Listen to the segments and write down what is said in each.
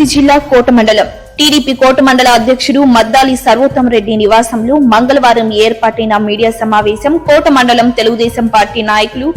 తిరుపతి జిల్లా కోట మండలం. టీడీపీ కోట మండల అధ్యక్షుడు మద్దాలి సర్వోత్తమ రెడ్డి నివాసంలో మంగళవారం ఏర్పాటైన మీడియా సమావేశం కోట మండలం తెలుగుదేశం పార్టీ నాయకులు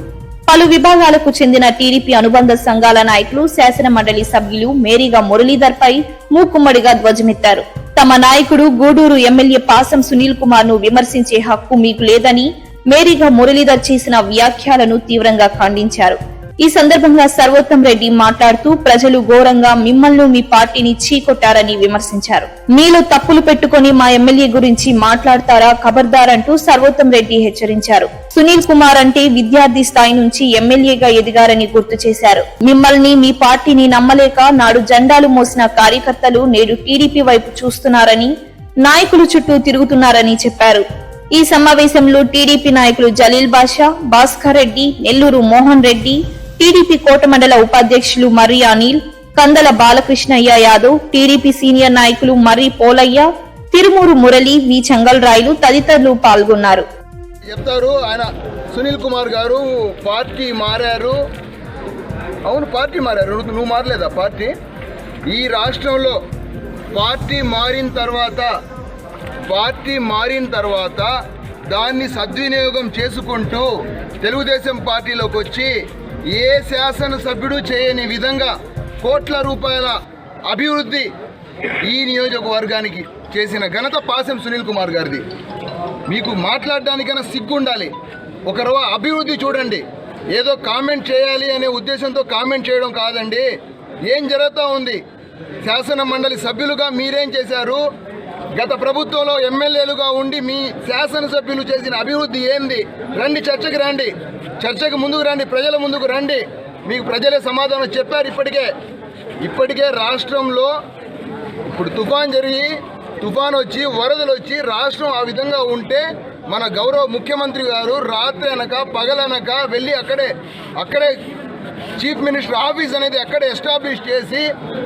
పలు విభాగాలకు చెందిన టీడీపీ అనుబంధ సంఘాల నాయకులు శాసన మండలి సభ్యులు మేరీగా మురళీధర్ పై మూకుమ్మడిగా ధ్వజమెత్తారు. తమ నాయకుడు గూడూరు ఎమ్మెల్యే పాసం సునీల్ కుమార్ను విమర్శించే హక్కు మీకు లేదని మేరీగా మురళీధర్ చేసిన వ్యాఖ్యలను తీవ్రంగా ఖండించారు. ఈ సందర్భంగా సర్వోత్తం రెడ్డి మాట్లాడుతూ ప్రజలు ఘోరంగా మిమ్మల్ని మీ పార్టీని చీకొట్టారని విమర్శించారు. మీలో తప్పులు పెట్టుకొని మా ఎమ్మెల్యే గురించి మాట్లాడతారా ఖబర్దార్ అంటూ సర్వోత్తం రెడ్డి హెచ్చరించారు. సునీల్ కుమార్ అంటే విద్యార్థి స్థాయి నుంచి ఎమ్మెల్యేగా ఎదిగారని గుర్తు చేశారు. మిమ్మల్ని మీ పార్టీని నమ్మలేక నాడు జెండాలు మోసిన కార్యకర్తలు నేడు టీడీపీ వైపు చూస్తున్నారని నాయకులు చుట్టూ తిరుగుతున్నారని చెప్పారు. ఈ సమావేశంలో టీడీపీ నాయకులు జలీల్ బాషా భాస్కర్ రెడ్డి నెల్లూరు మోహన్ రెడ్డి టీడీపీ కోట మండల ఉపాధ్యక్షులు మర్రి అనిల్ కందల బాలకృష్ణయ్య యాదవ్ టీడీపీ సీనియర్ నాయకులు మర్రి పోలయ్య తిరుమూరు మురళి వి. చెంగల్రాయలు తదితరులు పాల్గొన్నారు. చెప్తారు. ఆయన సునీల్ కుమార్ గారు పార్టీ మారారు. అవును పార్టీ మారారు. నువ్వు మారలేదా పార్టీ? ఈ రాష్ట్రంలో పార్టీ మారిన తర్వాత పార్టీ మారిన తర్వాత దాన్ని సద్వినియోగం చేసుకుంటూ తెలుగుదేశం పార్టీలోకి వచ్చి ఏ శాసనసభ్యుడు చేయని విధంగా కోట్ల రూపాయల అభివృద్ధి ఈ నియోజకవర్గానికి చేసిన ఘనత పాసెం సునీల్ కుమార్ గారిది. మీకు మాట్లాడడానికైనా సిగ్గు ఉండాలి ఒకరు అభివృద్ధి చూడండి. ఏదో కామెంట్ చేయాలి అనే ఉద్దేశంతో కామెంట్ చేయడం కాదండి. ఏం జరుగుతూ ఉంది? శాసన మండలి సభ్యులుగా మీరేం చేశారు? గత ప్రభుత్వంలో ఎమ్మెల్యేలుగా ఉండి మీ శాసనసభ్యులు చేసిన అభివృద్ధి ఏంది? రండి చర్చకు రండి. చర్చకు ముందుకు రండి ప్రజల ముందుకు రండి. మీకు ప్రజలే సమాధానం చెప్పారు ఇప్పటికే. ఇప్పటికే రాష్ట్రంలో ఇప్పుడు తుఫాన్ జరిగి తుఫాన్ వచ్చి వరదలు వచ్చి రాష్ట్రం ఆ విధంగా ఉంటే మన గౌరవ ముఖ్యమంత్రి గారు రాత్రి అనక పగలనక వెళ్ళి అక్కడే అక్కడే చీఫ్ మినిస్టర్ ఆఫీస్ అనేది అక్కడే ఎస్టాబ్లిష్ చేసి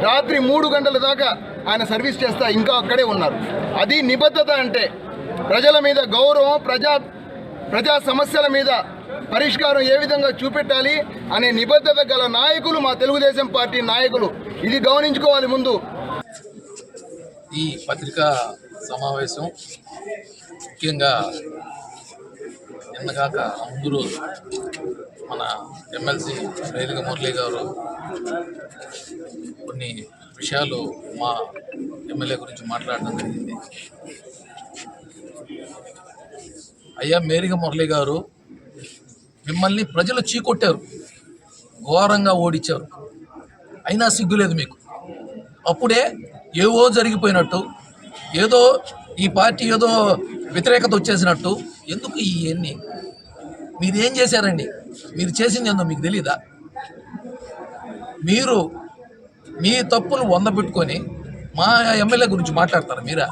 రాత్రి మూడు గంటల దాకా ఆయన సర్వీస్ చేస్తా ఇంకా అక్కడే ఉన్నారు. అది నిబద్ధత అంటే ప్రజల మీద గౌరవం ప్రజా ప్రజా సమస్యల మీద పరిష్కారం ఏ విధంగా చూపెట్టాలి అనే నిబద్ధత గల నాయకులు మా తెలుగుదేశం పార్టీ నాయకులు. ఇది గమనించుకోవాలి ముందు. ఈ పత్రికా సమావేశం ముఖ్యంగా నిన్నగాక ముందు రోజు మన ఎమ్మెల్సీ రైలుగా మురళి గారు కొన్ని విషయాలు మా ఎమ్మెల్యే గురించి మాట్లాడడం జరిగింది. అయ్యా మేరిగ మురళి గారు మిమ్మల్ని ప్రజలు చీకొట్టారు. ఘోరంగా ఓడించారు అయినా సిగ్గులేదు మీకు. అప్పుడే ఏవో జరిగిపోయినట్టు ఏదో ఈ పార్టీ ఏదో వ్యతిరేకత వచ్చేసినట్టు ఎందుకు ఇవన్నీ మీరు ఏం చేశారండి? మీరు చేసింది ఏందో మీకు తెలీదా? మీరు మీ తప్పులు వంద పెట్టుకొని మా ఎమ్మెల్యే గురించి మాట్లాడతారు మీరా?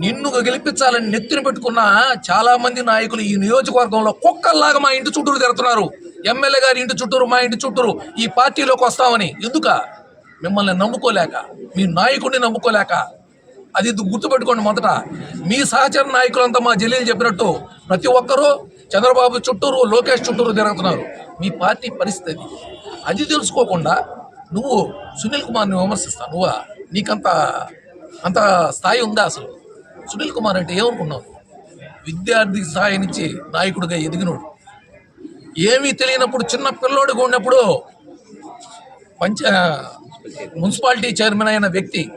నిన్ను గెలిపించాలని నెత్తిన పెట్టుకున్న చాలామంది నాయకులు ఈ నియోజకవర్గంలో కుక్కల్లాగా మా ఇంటి చుట్టూరు తిరుగుతున్నారు. ఎమ్మెల్యే గారి ఇంటి చుట్టూరు మా ఇంటి చుట్టూరు ఈ పార్టీలోకి వస్తామని. ఎందుక? మిమ్మల్ని నమ్ముకోలేక మీ నాయకుడిని నమ్ముకోలేక. అది గుర్తుపెట్టుకోండి మొదట. మీ సహచర నాయకులంతా మా జలీలు చెప్పినట్టు ప్రతి ఒక్కరూ చంద్రబాబు చుట్టూరు లోకేష్ చుట్టూరు తిరుగుతున్నారు. మీ పార్టీ పరిస్థితి అది తెలుసుకోకుండా నువ్వు సునీల్ కుమార్ని విమర్శిస్తా నువ్వా? నీకంత అంత స్థాయి ఉందా అసలు? సునీల్ కుమార్ అంటే ఏమనుకున్నావు? విద్యార్థి స్థాయి నుంచి నాయకుడిగా ఎదిగినోడు. ఏమీ తెలియనప్పుడు చిన్న పిల్లోడుగా ఉన్నప్పుడు పంచ మున్సిపాలిటీ చైర్మన్ అయిన వ్యక్తి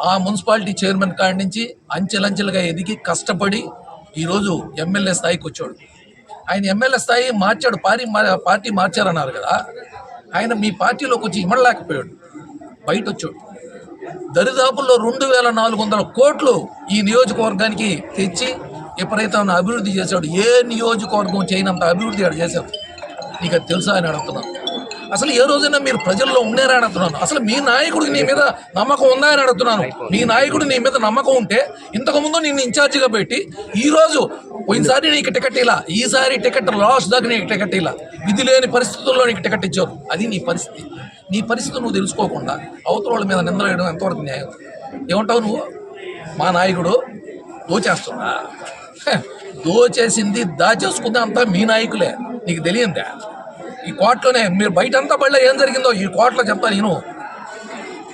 ఆ మున్సిపాలిటీ చైర్మన్ కాడి నుంచి అంచెలంచెలుగా ఎదిగి కష్టపడి ఈరోజు ఎమ్మెల్యే స్థాయికి వచ్చాడు. ఆయన ఎమ్మెల్యే స్థాయి మార్చాడు. పార్టీ మా- పార్టీ మార్చారన్నారు కదా. ఆయన మీ పార్టీలోకి వచ్చి ఇమ్మడలేకపోయాడు బయట వచ్చాడు దరిదాపుల్లో రెండు వేల నాలుగు వందల కోట్లు ఈ నియోజకవర్గానికి తెచ్చి విపరీతమైన అభివృద్ధి చేశాడు. ఏ నియోజకవర్గం చేయనంత అభివృద్ధి ఆడు చేశాడు. నీకు అది తెలుసా అని అడుగుతున్నాను. అసలు ఏ రోజైనా మీరు ప్రజల్లో ఉన్నారని అడుగుతున్నాను. అసలు మీ నాయకుడికి నీ మీద నమ్మకం ఉందా అని అడుగుతున్నాను. మీ నాయకుడు నీ మీద నమ్మకం ఉంటే ఇంతకుముందు నిన్ను ఇన్ఛార్జిగా పెట్టి ఈరోజు పోయినసారి నీకు టికెట్ ఇలా ఈసారి టికెట్ లాస్ట్ దాకా నీకు టికెట్ ఇలా. విధి లేని పరిస్థితుల్లో నీకు టికెట్ ఇచ్చారు. అది నీ పరిస్థితి. నీ పరిస్థితి నువ్వు తెలుసుకోకుండా అవతల వాళ్ళ మీద నిందలు వేయడం ఎంతవరకు న్యాయం? ఏమంటావు నువ్వు? మా నాయకుడు దోచేస్తున్నా దోచేసింది దాచేసుకుంది అంతా మీ నాయకులే. నీకు తెలియందా? ఈ కోటలోనే మీరు బయట అంతా బళ్ళ ఏం జరిగిందో ఈ కోటలో చెప్తాను నేను.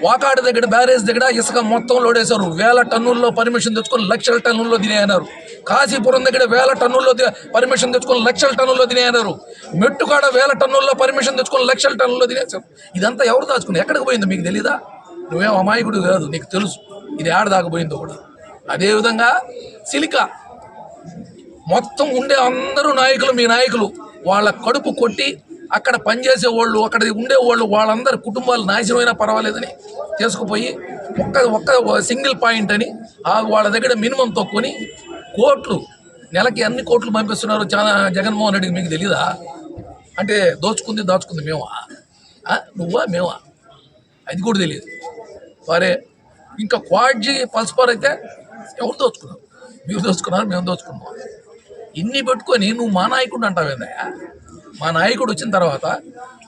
వాకాడు దగ్గర బ్యారేజ్ దగ్గర ఇసుక మొత్తం లోడేశారు. వేల టన్నుల్లో పర్మిషన్ తెచ్చుకొని లక్షల టన్నుల్లో తినేయన్నారు. కాశీపురం దగ్గర వేల టన్నుల్లో పర్మిషన్ తెచ్చుకొని లక్షల టన్నుల్లో తినేయన్నారు. మెట్టుకాడ వేల టన్నుల్లో పర్మిషన్ తెచ్చుకొని లక్షల టన్నుల్లో తినేశారు. ఇదంతా ఎవరు దాచుకుని ఎక్కడికి పోయిందో మీకు తెలీదా? నువ్వేం అమాయకుడు కాదు నీకు తెలుసు. ఇది ఆడ దాకా పోయిందో కూడా. అదేవిధంగా సిలికా. మొత్తం ఉండే అందరూ నాయకులు మీ నాయకులు. వాళ్ళ కడుపు కొట్టి అక్కడ పనిచేసే వాళ్ళు అక్కడ ఉండే వాళ్ళు వాళ్ళందరి కుటుంబాలు నాశనమైనా పర్వాలేదని తీసుకుపోయి ఒక్క ఒక్క సింగిల్ పాయింట్ అని ఆ వాళ్ళ దగ్గర మినిమం తక్కువని కోట్లు నెలకి అన్ని కోట్లు పంపిస్తున్నారు చాలా జగన్మోహన్ రెడ్డికి మీకు తెలీదా? అంటే దోచుకుంది దాచుకుంది మేమా? నువ్వా మేమా? అది కూడా తెలియదు సరే ఇంకా క్వాడ్జీ పల్స్పర్ అయితే ఎవరు దోచుకున్నారు? మీరు దోచుకున్నారు మేము దోచుకున్నాం. ఇన్ని పెట్టుకొని నువ్వు మా నాయకుడు అంటావేందయ్యా? మా నాయకుడు వచ్చిన తర్వాత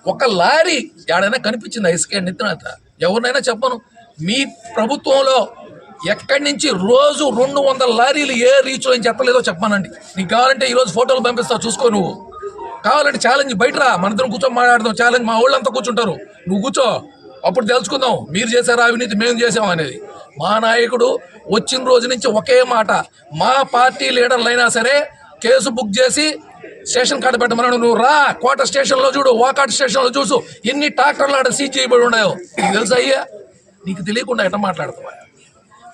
ఒక లారీ ఎక్కడైనా కనిపించింది? ఐస్కే నిత్యనాథ ఎవరినైనా చెప్పను. మీ ప్రభుత్వంలో ఎక్కడి నుంచి రోజు రెండు వందల లారీలు ఏ రీచ్లో నుంచి ఎత్తలేదో చెప్పానండి. నీకు కావాలంటే ఈరోజు ఫోటోలు పంపిస్తావు చూసుకో నువ్వు. కావాలంటే ఛాలెంజ్ బయట రా మనిద్దరం కూర్చొని మాట్లాడదాం. ఛాలెంజ్ మా వాళ్ళంతా కూర్చుంటారు. నువ్వు కూర్చో. అప్పుడు తెలుసుకుందాం. మీరు చేశారా అవినీతి మేము చేసాం అనేది. మా నాయకుడు వచ్చిన రోజు నుంచి ఒకే మాట. మా పార్టీ లీడర్లైనా సరే కేసు బుక్ చేసి స్టేషన్ కాడ పెట్టమన్నాడు నువ్వు రా కోట స్టేషన్లో చూడు వాకాట్ స్టేషన్లో చూసు ఎన్ని ట్రాక్టర్లు ఆడ సీజ్ చేయబడి ఉన్నాయో నీకు తెలుసా అయ్యా? నీకు తెలియకుండా ఎట్ట మాట్లాడతావా?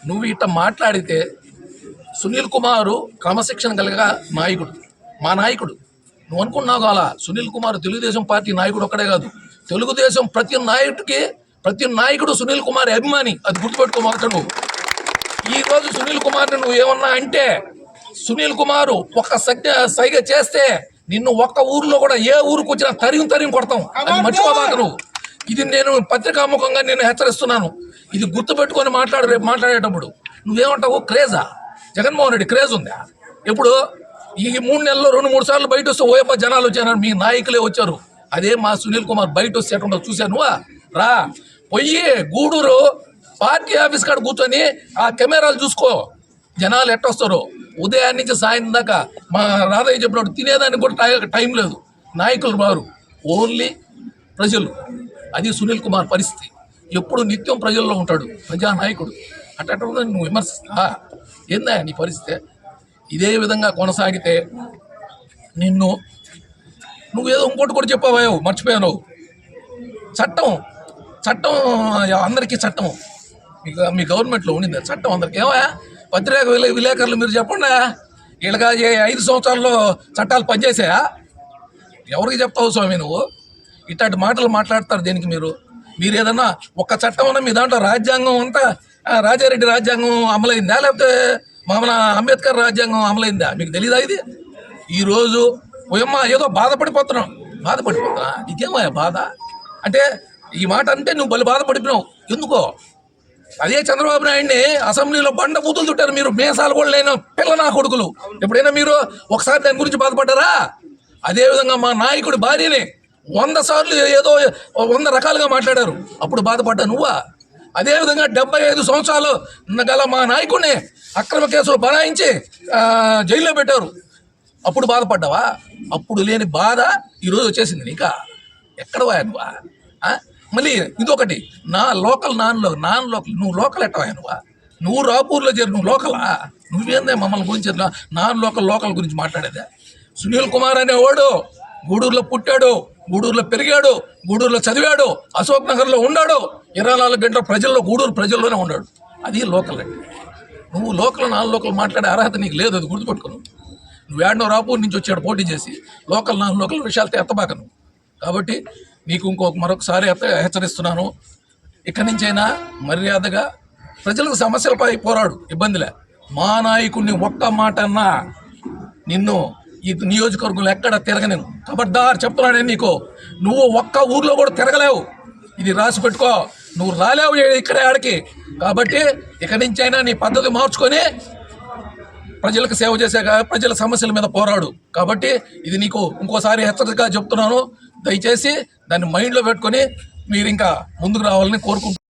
నువ్వు ఇట్ట మాట్లాడితే సునీల్ కుమారు క్రమశిక్షణ కలిగ నాయకుడు మా నాయకుడు. నువ్వు అనుకున్నావు అలా సునీల్ కుమార్ తెలుగుదేశం పార్టీ నాయకుడు ఒక్కడే కాదు. తెలుగుదేశం ప్రతి నాయకుడికి ప్రతి నాయకుడు సునీల్ కుమార్ అభిమాని అది గుర్తుపెట్టుకోమాట నువ్వు. ఈరోజు సునీల్ కుమార్ని నువ్వు ఏమన్నా అంటే సునీల్ కుమారు ఒక్క సజ్ఞ సైగ చేస్తే నిన్ను ఒక్క ఊర్లో కూడా ఏ ఊరికి వచ్చినా తరిగి తరిగి కొడతాం. అది మర్చిపోబాక నువ్వు ఇది నేను పత్రికాముఖంగా నేను హెచ్చరిస్తున్నాను. ఇది గుర్తుపెట్టుకొని మాట్లాడు రేపు మాట్లాడేటప్పుడు. నువ్వేమంటావు? క్రేజా? జగన్మోహన్ రెడ్డి క్రేజ్ ఉందా? ఇప్పుడు ఈ మూడు నెలల్లో రెండు మూడు సార్లు బయట వస్తే ఓయప్ప జనాలు వచ్చారు మీ నాయకులే వచ్చారు. అదే మా సునీల్ కుమార్ బయట వస్తే ఎట్లా చూశాను రా. పొయ్యి గూడూరు పార్టీ ఆఫీస్ కాడ కూర్చొని ఆ కెమెరాలు చూసుకో. జనాలు ఎట్టొస్తారు ఉదయాన్ని నుంచి సాయంత్రం దాకా మా రాధయ్య చెప్పినప్పుడు తినేదానికి కూడా టై- టైం లేదు. నాయకులు రారు. ఓన్లీ ప్రజలు. అది సునీల్ కుమార్ పరిస్థితి. ఎప్పుడు నిత్యం ప్రజల్లో ఉంటాడు. ప్రజానాయకుడు. అట్ట నువ్వు విమర్శిస్తా ఏందా నీ పరిస్థితి? ఇదే విధంగా కొనసాగితే నిన్ను నువ్వేదో ఇంకోటి కూడా చెప్పావాయో మర్చిపోయావు చట్టం. చట్టం అందరికీ చట్టం. మీకు మీ గవర్నమెంట్లో ఉండింది? చట్టం అందరికి. ఏమయ్యా? పత్రిక విలేకరులు మీరు చెప్పండి. వీళ్ళగా ఏ ఐదు సంవత్సరాల్లో చట్టాలు పనిచేసాయా ఎవరికి చెప్తావు స్వామి నువ్వు? ఇట్లాంటి మాటలు మాట్లాడతారు దీనికి మీరు. మీరు ఏదన్నా ఒక చట్టం అన్నా మీ దాంట్లో రాజ్యాంగం అంతా రాజారెడ్డి రాజ్యాంగం అమలైందా? లేకపోతే మన అంబేద్కర్ రాజ్యాంగం అమలైందా? మీకు తెలీదా ఇది? ఈరోజు ఓయమ్మ ఏదో బాధపడిపోతున్నాం. బాధపడిపోతున్నా నీకేమయ్యా బాధ? అంటే ఈ మాట అంటే నువ్వు బలి బాధపడిపోయినావు. ఎందుకో? అదే చంద్రబాబు నాయుడిని అసెంబ్లీలో బండ బూతులు చుట్టారు మీరు. మేసాలు కూడా లేని పిల్ల నా కొడుకులు. ఎప్పుడైనా మీరు ఒకసారి దాని గురించి బాధపడ్డారా? అదేవిధంగా మా నాయకుడి భార్యని వంద సార్లు ఏదో వంద రకాలుగా మాట్లాడారు. అప్పుడు బాధపడ్డా నువ్వా? అదేవిధంగా డెబ్బై ఐదు సంవత్సరాలు గల మా నాయకుడిని అక్రమ కేసులు బనాయించి జైల్లో పెట్టారు. అప్పుడు బాధపడ్డావా? అప్పుడు లేని బాధ ఈరోజు వచ్చేసింది నీకా? ఎక్కడ పోయా నువ్వా మళ్ళీ ఇదొకటి. నా లోకల్ నాన్లో నాన్ లోకల్ నువ్వు లోకల్ ఎట్టవా నువ్వు? నువ్వు రాపూర్లో చేరు నువ్వు లోకలా? నువ్వేందే మమ్మల్ని గురించి నాన్ లోకల్ లోకల్ గురించి మాట్లాడేదే? సునీల్ కుమార్ అనేవాడు గూడూరులో పుట్టాడు గూడూరులో పెరిగాడు గూడూరులో చదివాడు అశోక్ నగర్లో ఉన్నాడు ఇరవై నాలుగు గంటల ప్రజల్లో గూడూరు ప్రజల్లోనే ఉన్నాడు. అది లోకల్ అండి నువ్వు లోకల్ నాన్ లోకల్ మాట్లాడే అర్హత నీకు లేదు అది గుర్తుపెట్టుకును. నువ్వు ఏడనో రాపూర్ నుంచి వచ్చాడు పోటీ చేసి లోకల్ నాన్ లోకల్ విషయాలతో ఎత్తబాకను. కాబట్టి నీకు ఇంకొక మరొకసారి హెచ్చరిస్తున్నాను. ఇక్కడి నుంచైనా మర్యాదగా ప్రజలకు సమస్యలపై పోరాడు ఇబ్బందిలే. మా నాయకుడిని ఒక్క మాట అన్నా నిన్ను ఈ నియోజకవర్గంలో ఎక్కడ తిరగనేను. కబడ్దార్ చెప్తున్నాడే నీకు. నువ్వు ఒక్క ఊర్లో కూడా తిరగలేవు. ఇది రాసి పెట్టుకో. నువ్వు రాలేవు ఇక్కడే ఆడికి. కాబట్టి ఇక్కడి నుంచైనా నీ పద్ధతి మార్చుకొని ప్రజలకు సేవ చేశాక ప్రజల సమస్యల మీద పోరాడు. కాబట్టి ఇది నీకు ఇంకోసారి హెచ్చరికగా చెప్తున్నాను. దయచేసి దాన్ని మైండ్లో పెట్టుకొని మీరు ఇంకా ముందుకు రావాలని కోరుకుంటున్నాను